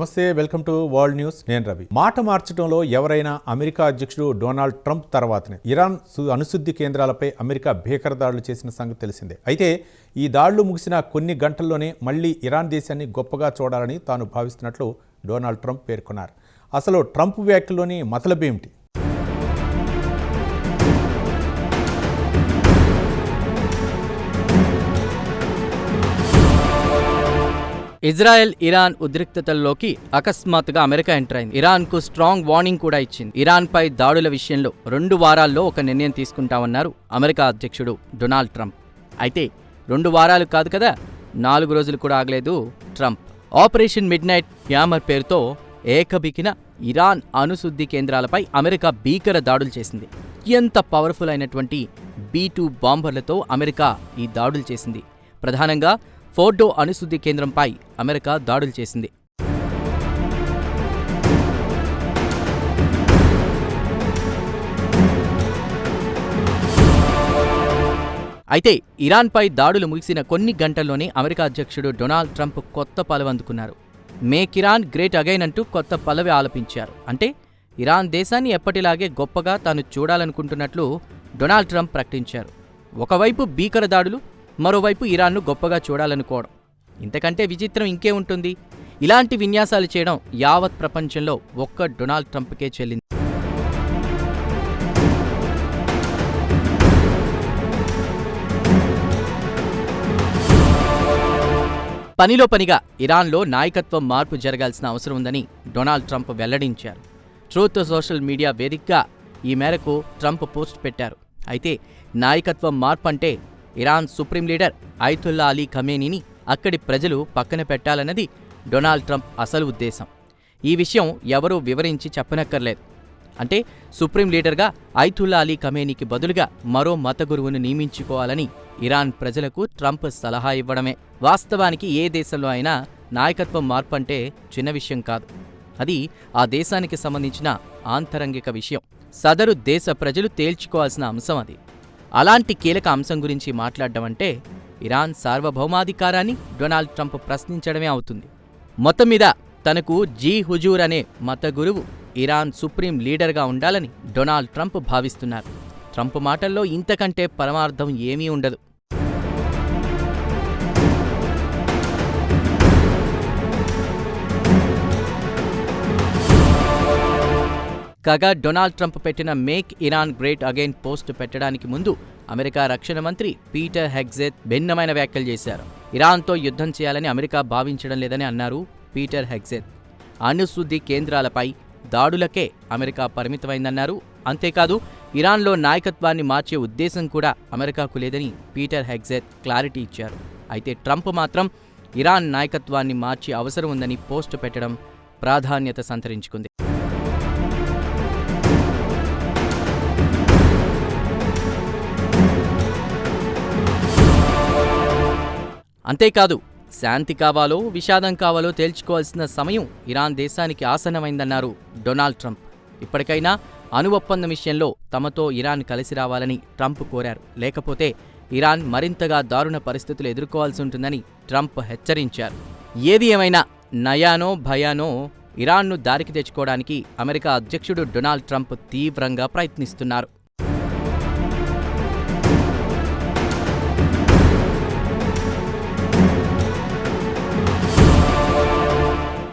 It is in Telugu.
నమస్తే వెల్కమ్ టు వరల్డ్ న్యూస్. నేను రవి. మాట మార్చడంలో ఎవరైనా అమెరికా అధ్యక్షుడు డొనాల్డ్ ట్రంప్ తర్వాతనే. ఇరాన్ అనుశుద్ధి అణుశుద్ధి కేంద్రాలపై అమెరికా భీకర దాడులు చేసిన సంగతి తెలిసిందే. అయితే ఈ దాడులు ముగిసిన కొన్ని గంటల్లోనే మళ్ళీ ఇరాన్ దేశాన్ని గొప్పగా చూడాలని తాను భావిస్తున్నట్లు డొనాల్డ్ ట్రంప్ పేర్కొన్నారు. అసలు ట్రంప్ వ్యాఖ్యలోని మతలబేమిటి? ఇజ్రాయెల్ ఇరాన్ ఉద్రిక్తతల్లోకి అకస్మాత్తుగా అమెరికా ఎంటర్ అయింది. ఇరాన్కు స్ట్రాంగ్ వార్నింగ్ కూడా ఇచ్చింది. ఇరాన్ పై దాడుల విషయంలో రెండు వారాల్లో ఒక నిర్ణయం తీసుకుంటామన్నారు అమెరికా అధ్యక్షుడు డొనాల్డ్ ట్రంప్. అయితే రెండు వారాలు కాదు కదా నాలుగు రోజులు కూడా ఆగలేదు Trump. Operation midnight hammer పేరుతో ఏకబికిన ఇరాన్ అణుశుద్ధి కేంద్రాలపై అమెరికా భీకర దాడులు చేసింది. ఎంత పవర్ఫుల్ అయినటువంటి బీ టూ బాంబర్లతో అమెరికా ఈ దాడులు చేసింది. ప్రధానంగా ఫోర్డో అణుశుద్ధి కేంద్రంపై అమెరికా దాడులు చేసింది. అయితే ఇరాన్పై దాడులు ముగిసిన కొన్ని గంటల్లోనే అమెరికా అధ్యక్షుడు డొనాల్డ్ ట్రంప్ కొత్త పలవి అందుకున్నారు. మేక్ ఇరాన్ గ్రేట్ అగైన్ అంటూ కొత్త పలవి ఆలపించారు. అంటే ఇరాన్ దేశాన్ని ఎప్పటిలాగే గొప్పగా తాను చూడాలనుకుంటున్నట్లు డొనాల్డ్ ట్రంప్ ప్రకటించారు. ఒకవైపు భీకర దాడులు మరోవైపు ఇరాన్ను గొప్పగా చూడాలనుకోవడం. ఇంతకంటే విచిత్రం ఇంకే ఉంటుంది. ఇలాంటి విన్యాసాలు చేయడం యావత్ ప్రపంచంలో ఒక్క డొనాల్డ్ ట్రంప్కే చెల్లింది. పనిలో పనిగా ఇరాన్లో నాయకత్వం మార్పు జరగాల్సిన అవసరం ఉందని డొనాల్డ్ ట్రంప్ వెల్లడించారు. ట్రూత్ సోషల్ మీడియా వేదికగా ఈ మేరకు ట్రంప్ పోస్ట్ పెట్టారు. అయితే నాయకత్వం మార్పు అంటే Iran supreme leader Ayatollah Ali ఖమేనీని అక్కడి ప్రజలు పక్కన పెట్టాలన్నది డొనాల్డ్ ట్రంప్ అసలు ఉద్దేశం. ఈ విషయం ఎవరూ వివరించి చెప్పనక్కర్లేదు. అంటే సుప్రీం లీడర్గా ఐతుల్లా అలీ ఖమేనీకి బదులుగా మరో మత గురువును నియమించుకోవాలని ఇరాన్ ప్రజలకు ట్రంప్ సలహా ఇవ్వడమే. వాస్తవానికి ఏ దేశంలో అయినా నాయకత్వం మార్పు అంటే చిన్న విషయం కాదు. అది ఆ దేశానికి సంబంధించిన ఆంతరంగిక విషయం. సదరు దేశ ప్రజలు తేల్చుకోవాల్సిన అంశం అది. అలాంటి కీలక అంశం గురించి మాట్లాడడం అంటే ఇరాన్ సార్వభౌమాధికారాన్ని డొనాల్డ్ ట్రంప్ ప్రశ్నించడమే అవుతుంది. మొత్తం మీద తనకు జీ హుజూర్ అనే మత గురువు ఇరాన్ సుప్రీం లీడర్గా ఉండాలని డొనాల్డ్ ట్రంప్ భావిస్తున్నారు. ట్రంప్ మాటల్లో ఇంతకంటే పరమార్థం ఏమీ ఉండదు. కాగా డొనాల్డ్ ట్రంప్ పెట్టిన make Iran great again post పెట్టడానికి ముందు అమెరికా రక్షణ మంత్రి పీటర్ హెగ్జెత్ భిన్నమైన వ్యాఖ్యలు చేశారు. ఇరాన్తో యుద్ధం చేయాలని అమెరికా భావించడం లేదని అన్నారు పీటర్ హెగ్జెత్. అణుశుద్ధి కేంద్రాలపై దాడులకే అమెరికా పరిమితమైందన్నారు. అంతేకాదు ఇరాన్లో నాయకత్వాన్ని మార్చే ఉద్దేశం కూడా అమెరికాకు లేదని పీటర్ హెగ్జెత్ క్లారిటీ ఇచ్చారు. అయితే ట్రంప్ మాత్రం ఇరాన్ నాయకత్వాన్ని మార్చే అవసరం ఉందని పోస్ట్ పెట్టడం ప్రాధాన్యత సంతరించుకుంది. అంతేకాదు శాంతి కావాలో విషాదం కావాలో తేల్చుకోవాల్సిన సమయం ఇరాన్ దేశానికి ఆసన్నమైందన్నారు డొనాల్డ్ ట్రంప్. ఇప్పటికైనా అణు ఒప్పందం విషయంలో తమతో ఇరాన్ కలిసి రావాలని ట్రంప్ కోరారు. లేకపోతే ఇరాన్ మరింతగా దారుణ పరిస్థితులు ఎదుర్కోవాల్సి ఉంటుందని ట్రంప్ హెచ్చరించారు. ఏది ఏమైనా నయానో భయానో ఇరాన్ను దారికి తెచ్చుకోవడానికి అమెరికా అధ్యక్షుడు డొనాల్డ్ ట్రంప్ తీవ్రంగా ప్రయత్నిస్తున్నారు.